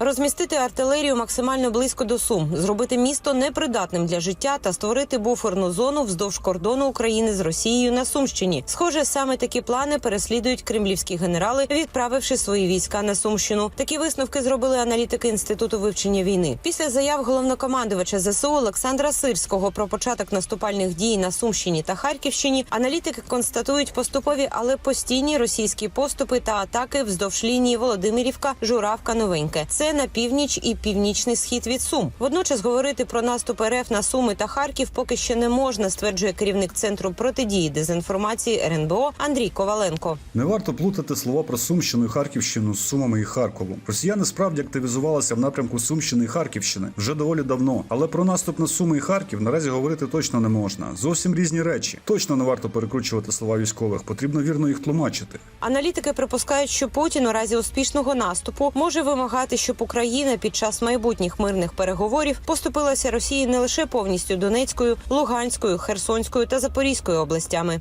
Розмістити артилерію максимально близько до Сум, зробити місто непридатним для життя та створити буферну зону вздовж кордону України з Росією на Сумщині. Схоже, саме такі плани переслідують кремлівські генерали, відправивши свої війська на Сумщину. Такі висновки зробили аналітики інституту вивчення війни. Після заяв головнокомандувача ЗСУ Олександра Сирського про початок наступальних дій на Сумщині та Харківщині. Аналітики констатують поступові, але постійні російські поступи та атаки вздовж лінії Володимирівка, Журавка, Новеньке. Це на північ і північний схід від Сум. Водночас говорити про наступ РФ на Суми та Харків поки ще не можна, стверджує керівник центру протидії дезінформації РНБО Андрій Коваленко. Не варто плутати слова про Сумщину і Харківщину з Сумами і Харковом. Росіяни справді активізувалися в напрямку Сумщини і Харківщини вже доволі давно. Але про наступ на Суми і Харків наразі говорити точно не можна. Зовсім різні речі. Точно не варто перекручувати слова військових. Потрібно вірно їх тлумачити. Аналітики припускають, що Путін у разі успішного наступу може вимагати, щоб Україна під час майбутніх мирних переговорів поступилася Росії не лише повністю Донецькою, Луганською, Херсонською та Запорізькою областями.